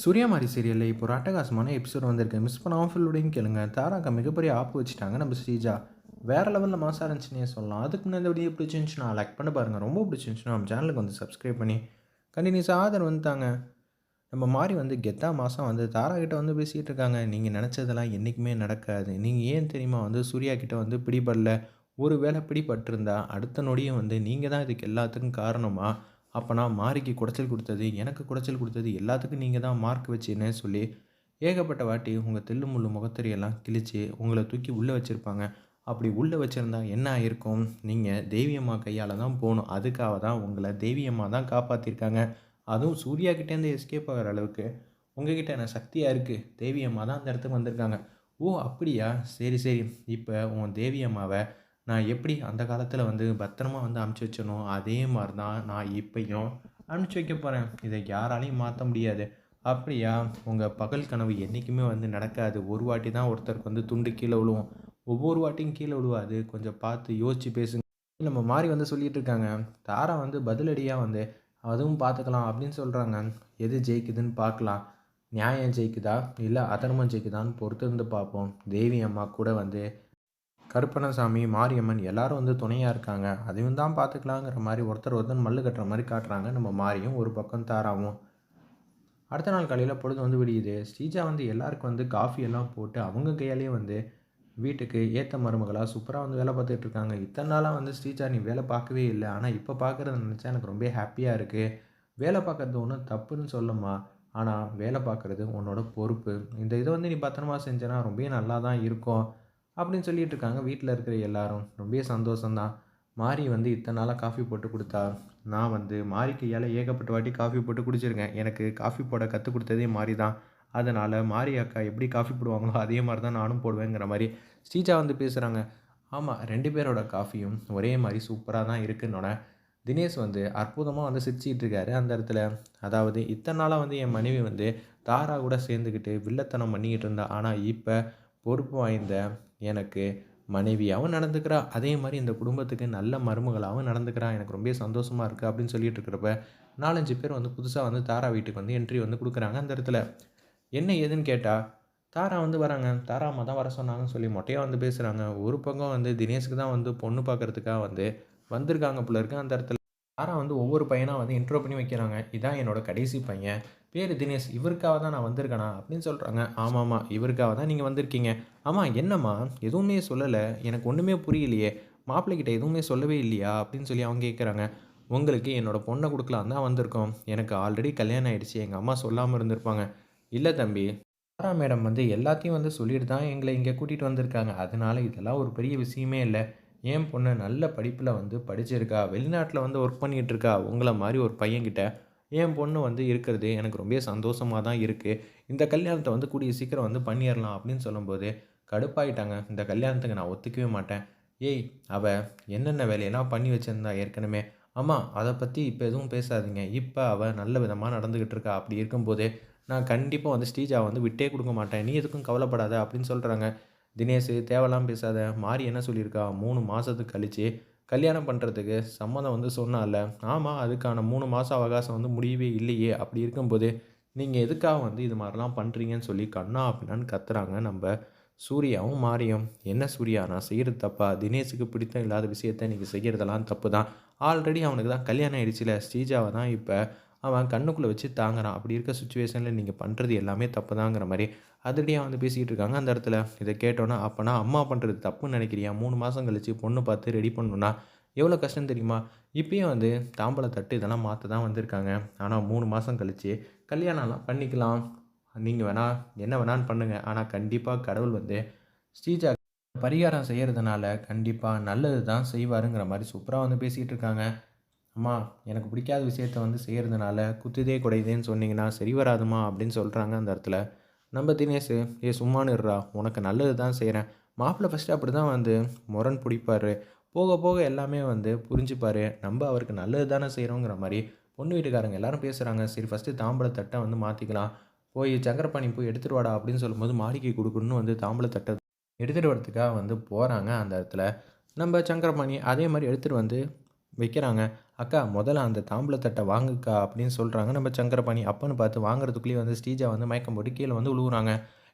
சூர்யாமாரி சீரியலில் இப்போ ஒரு அட்டகாசமான எபிசோட் வந்திருக்கு. மிஸ் பண்ணாமல் ஃபுல்லோடையும் கேளுங்க. தாராக்கா மிகப்பெரிய ஆப்பு வச்சுட்டாங்க நம்ம ஸ்ரீஜா. வேறு லெவலில் மாசாக இருந்துச்சுன்னே சொல்லலாம். அதுக்கு முன்னாடி இந்த வீடியோ பிடிச்சிருந்துச்சுன்னா லைக் பண்ண பாருங்கள் ரொம்ப பிடிச்சிருந்துச்சுன்னா நம்ம சேனலுக்கு வந்து சப்ஸ்கிரைப் பண்ணி கண்டினியூஸாக ஆதரவு வந்துட்டாங்க. நம்ம மாதிரி வந்து கெத்தா மாதம் வந்து தாரா கிட்ட வந்து பேசிகிட்டு இருக்காங்க. நீங்கள் நினச்சதெல்லாம் என்றைக்குமே நடக்காது. நீங்கள் ஏன் தெரியுமா வந்து சூர்யா கிட்ட வந்து பிடிபடல? ஒரு வேளை பிடிபட்டிருந்தா அடுத்த நொடியும் வந்து நீங்கள் தான் இதுக்கு எல்லாத்துக்கும் காரணமாக அப்போ நான் மாரிக்கு குடைச்சல் கொடுத்தது எனக்கு குடைச்சல் கொடுத்தது எல்லாத்துக்கும் நீங்கள் தான் மார்க் வச்சுன்னு சொல்லி ஏகப்பட்ட வாட்டி உங்கள் தில்லு முள்ளு முகத்தறியெல்லாம் கிழிச்சு உங்களை தூக்கி உள்ளே வச்சுருப்பாங்க. அப்படி உள்ளே வச்சுருந்தா என்ன ஆயிருக்கும்? நீங்கள் தேவியம்மா கையால் தான் போகணும். அதுக்காக தான் உங்களை தேவியம்மா தான் காப்பாற்றிருக்காங்க அதுவும் சூர்யா கிட்டேருந்து எஸ்கேப் ஆகிற அளவுக்கு உங்ககிட்ட என்ன சக்தியாக இருக்குது தேவியம்மா தான் அந்த இடத்துக்கு வந்திருக்காங்க. ஓ அப்படியா? சரி சரி. இப்போ உன் தேவியம்மாவை நான் எப்படி அந்த காலத்தில் வந்து பத்திரமா வந்து அமுச்சு வச்சனோ அதே மாதிரி தான் நான் இப்பையும் அனுப்பிச்சி வைக்க போகிறேன் இதை யாராலையும் மாற்ற முடியாது. அப்படியா? உங்கள் பகல் கனவு என்றைக்குமே வந்து நடக்காது. ஒரு வாட்டி தான் ஒருத்தருக்கு வந்து துண்டு கீழே விழுவோம். ஒவ்வொரு வாட்டியும் கீழே விழுவாது கொஞ்சம் பார்த்து யோசிச்சு பேசுங்க. நம்ம மாறி வந்து சொல்லிட்டு இருக்காங்க. தாரா வந்து பதிலடியாக வந்து அதுவும் பார்த்துக்கலாம் அப்படின்னு சொல்கிறாங்க எது ஜெயிக்குதுன்னு பார்க்கலாம். நியாயம் ஜெயிக்குதா? இல்லை அதர்மம் ஜெயிக்குதான்னு பொறுத்து இருந்து பார்ப்போம். தேவி அம்மா கூட வந்து கருப்பணசாமி மாரியம்மன் எல்லாரும் வந்து துணையாக இருக்காங்க. அதையும் தான் பார்த்துக்கலாங்கிற மாதிரி ஒருத்தர் ஒருத்தர் மல்லு கட்டுற மாதிரி காட்டுறாங்க. நம்ம மாரியும் ஒரு பக்கம் தாராவும். அடுத்த நாள் காலையில் பொழுது வந்து விடியுது. ஸ்ரீஜா வந்து எல்லாருக்கும் வந்து காஃபி எல்லாம் போட்டு அவங்க கையாலேயே வந்து வீட்டுக்கு ஏற்ற மருமகளாக சூப்பராக வந்து வேலை பார்த்துட்டு இருக்காங்க. இத்தனை நாளாக வந்து ஸ்ரீஜா நீ வேலை பார்க்கவே இல்லை. ஆனால் இப்போ பார்க்குறத நினச்சா எனக்கு ரொம்ப ஹாப்பியாக இருக்குது வேலை பார்க்குறது ஒன்றும் தப்புன்னு சொல்லம்மா. ஆனால் வேலை பார்க்குறது உன்னோட பொறுப்பு. இந்த இதை வந்து நீ பத்திரமா செஞ்சேன்னா ரொம்ப நல்லா தான் இருக்கும். அப்படின்னு சொல்லிட்டு இருக்காங்க. வீட்டில் இருக்கிற எல்லாரும். ரொம்ப சந்தோஷம்தான். மாரி வந்து இத்தனை நாளாக காஃபி போட்டு கொடுத்தா நான் வந்து மாரி கையால் ஏகப்பட்ட வாட்டி காஃபி போட்டு குடிச்சிருக்கேன். எனக்கு காஃபி போட கற்றுக் கொடுத்ததே மாறி தான் அதனால் மாரி அக்கா எப்படி காஃபி போடுவாங்களோ அதே மாதிரி தான் நானும் போடுவேங்கிற மாதிரி ஸ்ரீஜா வந்து பேசுகிறாங்க ஆமாம் ரெண்டு பேரோட காஃபியும் ஒரே மாதிரி சூப்பராக தான் இருக்குன்னொன்னே தினேஷ் வந்து அற்புதமாக வந்து சிரிச்சிக்கிட்டு இருக்காரு அந்த இடத்துல. அதாவது இத்தனை நாளாக வந்து என் மனைவி வந்து தாரா கூட சேர்ந்துக்கிட்டு வில்லத்தனம் பண்ணிக்கிட்டு இருந்தா. ஆனால் இப்போ பொறுப்பு வாய்ந்த எனக்கு மனைவியாகவும் நடந்துக்கிறா அதே மாதிரி இந்த குடும்பத்துக்கு நல்ல மருமகளாகவும் நடந்துக்கிறா எனக்கு ரொம்ப சந்தோஷமாக இருக்குது அப்படின்னு சொல்லிட்டு இருக்கிறப்ப நாலஞ்சு பேர் வந்து புதுசாக வந்து தாரா வீட்டுக்கு வந்து என்ட்ரி வந்து கொடுக்குறாங்க அந்த இடத்துல. என்ன ஏதுன்னு கேட்டால் தாரா வந்து வராங்க. தாரா அம்மா தான் வர சொன்னாங்கன்னு சொல்லி மொட்டையாக வந்து பேசுகிறாங்க ஒரு பக்கம் வந்து தினேஷுக்கு தான் வந்து பொண்ணு பார்க்குறதுக்காக வந்து வந்திருக்காங்க போல இருக்கு அந்த இடத்துல. தாரா வந்து ஒவ்வொரு பையனாக வந்து இன்ட்ரோ பண்ணி வைக்கிறாங்க. இதான் என்னோட கடைசி பையன். பேர் தினேஷ் இவருக்காக தான் நான் வந்திருக்கேனா அப்படின்னு சொல்கிறாங்க ஆமாம்மா இவருக்காக தான் நீங்கள் வந்திருக்கீங்க. ஆமாம் என்னம்மா எதுவுமே சொல்லலை. எனக்கு ஒன்றுமே புரியலையே. மாப்பிள்ளைகிட்ட எதுவுமே சொல்லவே இல்லையா அப்படின்னு சொல்லி அவங்க கேட்குறாங்க உங்களுக்கு என்னோட பொண்ணை கொடுக்கலாம் தான் வந்திருக்கோம். எனக்கு ஆல்ரெடி கல்யாணம் ஆகிடுச்சு எங்கள் அம்மா சொல்லாமல் இருந்திருப்பாங்க. இல்லை தம்பி தாரா மேடம் வந்து எல்லாத்தையும் வந்து சொல்லிட்டு தான் எங்களை இங்கே கூட்டிகிட்டு வந்திருக்காங்க. அதனால இதெல்லாம் ஒரு பெரிய விஷயமே இல்லை. என் பொண்ணு நல்ல படிப்பில் வந்து படிச்சிருக்கா. வெளிநாட்டில் வந்து ஒர்க் பண்ணிகிட்ருக்கா உங்களை மாதிரி ஒரு பையன்கிட்ட என் பொண்ணு வந்து இருக்கிறது எனக்கு ரொம்ப சந்தோஷமாக தான் இருக்குது இந்த கல்யாணத்தை வந்து கூடிய சீக்கிரம் வந்து பண்ணிடலாம் அப்படின்னு சொல்லும்போது கடுப்பாயிட்டாங்க. இந்த கல்யாணத்துக்கு நான் ஒத்துக்கவே மாட்டேன். ஏய் அவள் என்னென்ன வேலையெல்லாம் பண்ணி வச்சுருந்தா ஏற்கனவே? ஆமாம் அதை பற்றி இப்போ எதுவும் பேசாதீங்க. இப்போ அவள் நல்ல விதமாக நடந்துக்கிட்டு இருக்கா. அப்படி இருக்கும்போது நான் கண்டிப்பாக வந்து ஸ்ரீஜா வந்து விட்டே கொடுக்க மாட்டேன். நீ எதுக்கும் கவலைப்படாத அப்படின்னு சொல்கிறாங்க தினேஷ் தேவையெல்லாம் பேசாத. மாறி என்ன சொல்லியிருக்கா? மூணு மாதத்துக்கு கழித்து கல்யாணம் பண்ணுறதுக்கு சம்மந்தம் வந்து சொன்னால ஆமாம் அதுக்கான மூணு மாதம் அவகாசம் வந்து முடியவே இல்லையே. அப்படி இருக்கும்போது நீங்கள் எதுக்காக வந்து இது மாதிரிலாம் பண்ணுறீங்கன்னு சொல்லி கண்ணா அப்படின்னான்னு கத்துறாங்க நம்ம சூர்யாவும் மாரியும். என்ன சூர்யா? நான் செய்கிறது தப்பா? தினேஷுக்கு பிடித்தம் இல்லாத விஷயத்த நீங்கள் செய்கிறதெல்லாம் தப்பு தான். ஆல்ரெடி அவனுக்கு தான் கல்யாணம் ஆயிடுச்சுல. ஸ்ரீஜாவை தான் இப்போ அவன் கண்ணுக்குள்ளே வச்சு தாங்குறான். அப்படி இருக்க சுச்சுவேஷனில் நீங்கள் பண்ணுறது எல்லாமே தப்பு தாங்கிற மாதிரி அதுலேயே வந்து பேசிக்கிட்டு இருக்காங்க அந்த இடத்துல. இதை கேட்டோன்னா அப்போனா அம்மா பண்ணுறது தப்புன்னு நினைக்கிறியா? மூணு மாதம் கழித்து பொண்ணு பார்த்து ரெடி பண்ணணுன்னா எவ்வளோ கஷ்டம் தெரியுமா? இப்பயும் வந்து தாம்பளை தட்டு இதெல்லாம் மாற்ற தான் வந்திருக்காங்க. ஆனால் மூணு மாதம் கழித்து கல்யாணம்லாம் பண்ணிக்கலாம். நீங்கள் வேணால் என்ன வேணான்னு பண்ணுங்கள் ஆனால் கண்டிப்பாக கடவுள் வந்து ஸ்ரீஜா பரிகாரம் செய்கிறதுனால கண்டிப்பாக நல்லது தான் செய்வாருங்கிற மாதிரி சூப்பராக வந்து பேசிகிட்டு இருக்காங்க. அம்மா எனக்கு பிடிக்காத விஷயத்த வந்து செய்கிறதுனால குத்துதே குடையுதேன்னு சொன்னீங்கன்னா சரி வராதுமா அப்படின்னு சொல்கிறாங்க அந்த இடத்துல. நம்ம தினேஷ் ஏ சும்மானுடுறா உனக்கு நல்லது தான் செய்கிறேன் மாப்பிள்ளை ஃபஸ்ட்டு அப்படி தான் வந்து முரண் பிடிப்பார். போக போக எல்லாமே வந்து புரிஞ்சுப்பார். நம்ம அவருக்கு நல்லது தானே செய்கிறோங்கிற மாதிரி பொண்ணு வீட்டுக்காரங்க எல்லாரும் பேசுகிறாங்க சரி ஃபஸ்ட்டு தாம்பளை வந்து மாற்றிக்கலாம் போய் சங்கரப்பாணி போய் எடுத்துகிட்டு வாடா அப்படின்னு சொல்லும்போது மாளிகை கொடுக்கணும்னு வந்து தாம்பளை எடுத்துகிட்டு வரதுக்காக வந்து போகிறாங்க அந்த இடத்துல. நம்ம சங்கரபாணி அதே மாதிரி எடுத்துகிட்டு வந்து வைக்கிறாங்க. அக்கா முதல்ல அந்த தாம்பூலத்தட்டை வாங்குக்கா அப்படின்னு சொல்கிறாங்க நம்ம சங்கரபாணி அப்பன்னு பார்த்து வாங்குறதுக்குள்ளேயே வந்து ஸ்டீஜா வந்து மயக்கம் போட்டு கீழே வந்து விழுவுறாங்க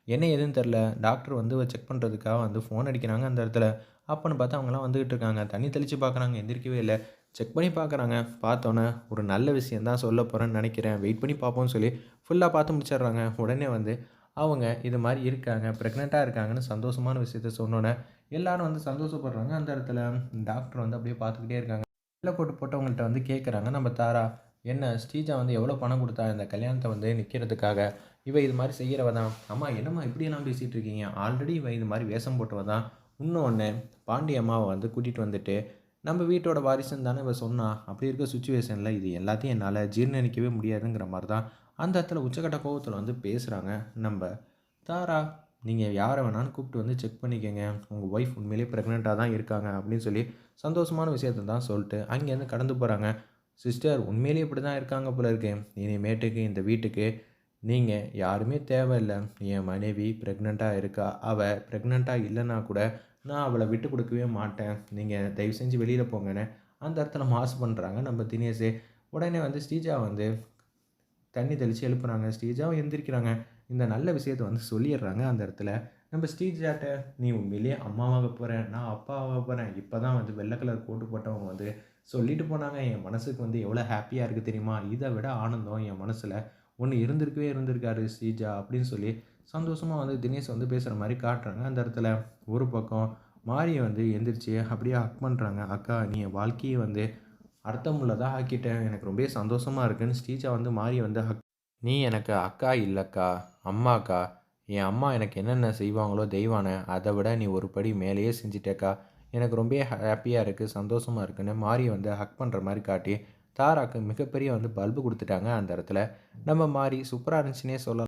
என்ன எதுன்னு தெரில டாக்டர் வந்து செக் பண்ணுறதுக்காக வந்து ஃபோன் அடிக்கிறாங்க அந்த இடத்துல. அப்பன்னு பார்த்து அவங்களாம் வந்துகிட்டு இருக்காங்க. தண்ணி தெளித்து பார்க்குறாங்க. எந்திரிக்கவே இல்லை. செக் பண்ணி பார்க்குறாங்க. பார்த்தோன்னே ஒரு நல்ல விஷயம் தான் சொல்ல போகிறேன்னு நினைக்கிறேன். வெயிட் பண்ணி பார்ப்போம்னு சொல்லி ஃபுல்லாக பார்த்து முடிச்சிடுறாங்க. உடனே வந்து அவங்க இது மாதிரி இருக்காங்க. ப்ரெக்னெண்ட்டாக இருக்காங்கன்னு சந்தோஷமான விஷயத்த சொன்னோன்னே எல்லாரும் வந்து சந்தோஷப்படுறாங்க அந்த இடத்துல. டாக்டர் வந்து அப்படியே பார்த்துக்கிட்டே இருக்காங்க. வெள்ளை கோட்டு போட்டவங்கள்ட்ட வந்து கேட்குறாங்க நம்ம தாரா என்ன ஸ்ரீஜா வந்து எவ்வளோ பணம் கொடுத்தா இந்த கல்யாணத்தை வந்து நிற்கிறதுக்காக இவ இது மாதிரி செய்கிறவ தான். அம்மா என்னம்மா இப்படியெல்லாம் பேசிகிட்டு இருக்கீங்க? ஆல்ரெடி இவ இது மாதிரி வேஷம் போட்டவ தான். இன்னொன்று பாண்டி அம்மாவை வந்து கூட்டிகிட்டு வந்துட்டு நம்ம வீட்டோட வாரிசுன்னு தானே இவ சொன்னா? அப்படி இருக்க சுச்சுவேஷனில் இது எல்லாத்தையும் என்னால் ஜீர்ணிக்கவே முடியாதுங்கிற மாதிரி தான் அந்த இடத்துல உச்சக்கட்ட கோபத்தில் வந்து பேசுகிறாங்க நம்ம தாரா நீங்கள் யாரை வேணாலும் கூப்பிட்டு வந்து செக் பண்ணிக்கோங்க. உங்கள் ஒய்ஃப் உண்மையிலேயே ப்ரெக்னெண்ட்டாக தான் இருக்காங்க அப்படின்னு சொல்லி சந்தோஷமான விஷயத்தை தான் சொல்லிட்டு அங்கேருந்து கடந்து போகிறாங்க சிஸ்டர் உண்மையிலேயே இப்படி தான் இருக்காங்க போல இருக்கு. இனிமேட்டுக்கு இந்த வீட்டுக்கு நீங்கள் யாருமே தேவையில்லை. என் மனைவி ப்ரெக்னெண்ட்டாக இருக்கா? அவள் ப்ரெக்னெண்ட்டாக இல்லைன்னா கூட நான் அவளை விட்டு கொடுக்கவே மாட்டேன். நீங்கள் தயவு செஞ்சு வெளியில் போங்கன்னு அந்த இடத்துல மாசு பண்ணுறாங்க நம்ம தினேஷ். உடனே வந்து ஸ்ரீஜா வந்து தண்ணி தெளித்து எழுப்புறாங்க. ஸ்ரீஜாவும் எந்திரிக்கிறாங்க. இந்த நல்ல விஷயத்தை வந்து சொல்லிடுறாங்க அந்த இடத்துல. நம்ம ஸ்ரீஜாட்ட நீ உண்மையிலேயே அம்மாவாக போகிறேன் நான் அப்பாவாக போகிறேன் இப்போ தான் வந்து வெள்ளை கலர் கோட்டு போட்டவங்க வந்து சொல்லிட்டு போனாங்க என் மனசுக்கு வந்து எவ்வளோ ஹாப்பியாக இருக்குது தெரியுமா? இதை விட ஆனந்தம் என் மனசில் ஒன்று இருந்திருக்கவே இருந்திருக்காரு ஸ்ரீஜா அப்படின்னு சொல்லி சந்தோஷமாக வந்து தினேஷ் வந்து பேசுகிற மாதிரி காட்டுறாங்க. அந்த இடத்துல ஒரு பக்கம் மாரியை வந்து எந்திரிச்சு அப்படியே ஹக் பண்ணுறாங்க அக்கா நீ என் வாழ்க்கையை வந்து அர்த்தமுள்ளதாக ஆக்கிட்டேன் எனக்கு ரொம்ப சந்தோஷமாக இருக்குன்னு. ஸ்ரீஜா வந்து மாரியை வந்து ஹக் நீ எனக்கு அக்கா இல்லைக்கா அம்மாக்கா என் அம்மா எனக்கு என்னென்ன செய்வாங்களோ தெய்வானை அதை விட நீ ஒரு படி மேலேயே செஞ்சிட்டேக்கா. எனக்கு ரொம்ப ஹாப்பியாக இருக்குது சந்தோஷமாக இருக்குன்னு மாரி வந்து ஹக் பண்ணுற மாதிரி காட்டி தாராக்கு மிகப்பெரிய வந்து பல்பு கொடுத்துட்டாங்க அந்த இடத்துல. நம்ம மாறி சூப்பராக இருந்துச்சுன்னே சொல்லலாம்.